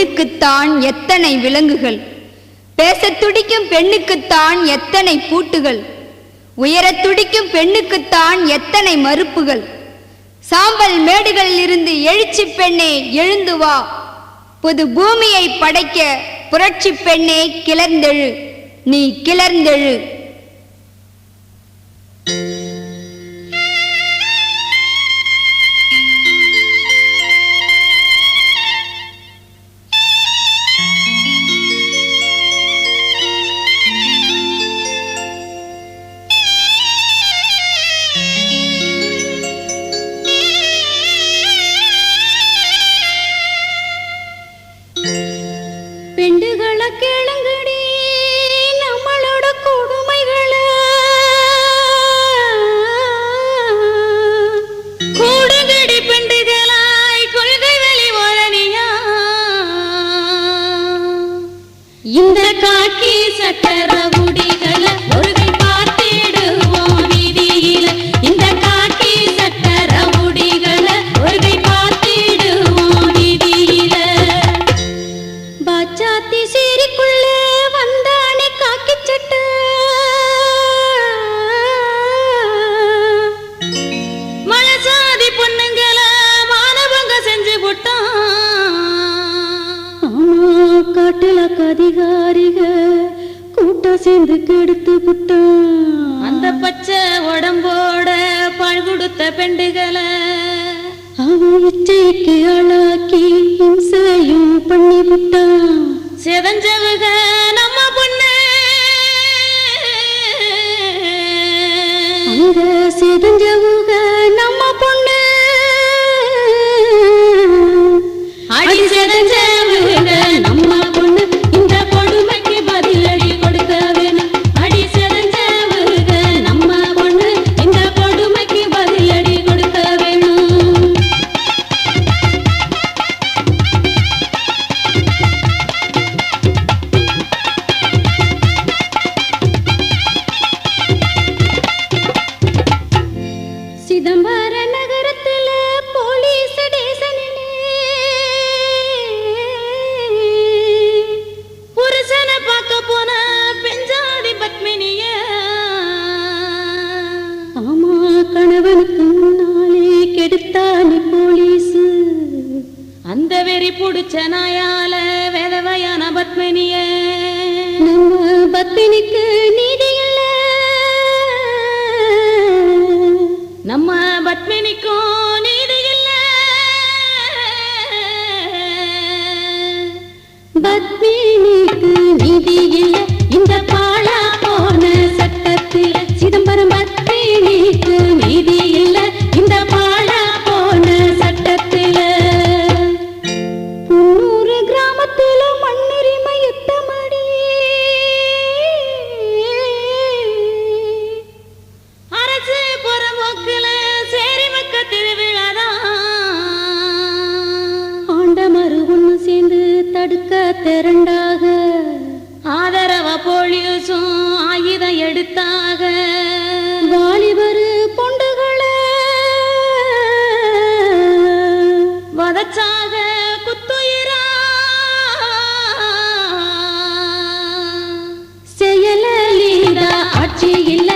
பெண்ணுக்குத்தான் எத்தனை விலங்குகள்? பேசத் துடிக்கும் பெண்ணுக்குத்தான் எத்தனை பூட்டுகள்? உயரத் துடிக்கும் பெண்ணுக்குத்தான் எத்தனை மறுப்புகள்? சாம்பல் மேடுகளில் இருந்து எழுச்சி பெண்ணே எழுந்து வா. புது பூமியை படைக்க புரட்சி பெண்ணே கிளர்ந்தெழு. நீ கிளர்ந்தெழு. பெண்டுகளை கேளுங்கடி நம்மளோட கொடுமைகளை. கூடுகடி பெண்டுகளாய் கொள்கை வெளி ஒழனியா இந்த காக்கி சட்டர சேர்ந்து கெடுத்து புட்டான் அந்த பச்சை உடம்போட பழ் கொடுத்த பெண்டுகளை அவன் இச்சைக்கு ஆளாக்கி இம்சையும் பண்ணி விட்டான் புடிச்ச நாயால வேதவையான பத்மினிய. நம்ம பத்மினிக்கு நீதி இல்ல. நம்ம பத்மினிக்கும் திரண்டாக ஆதரவ போலியூசும் ஆயுதம் எடுத்தாக. வாலிபர் பொண்டுகளை வதச்சாக குத்துயிரா. செயலிந்த ஆட்சி இல்லை.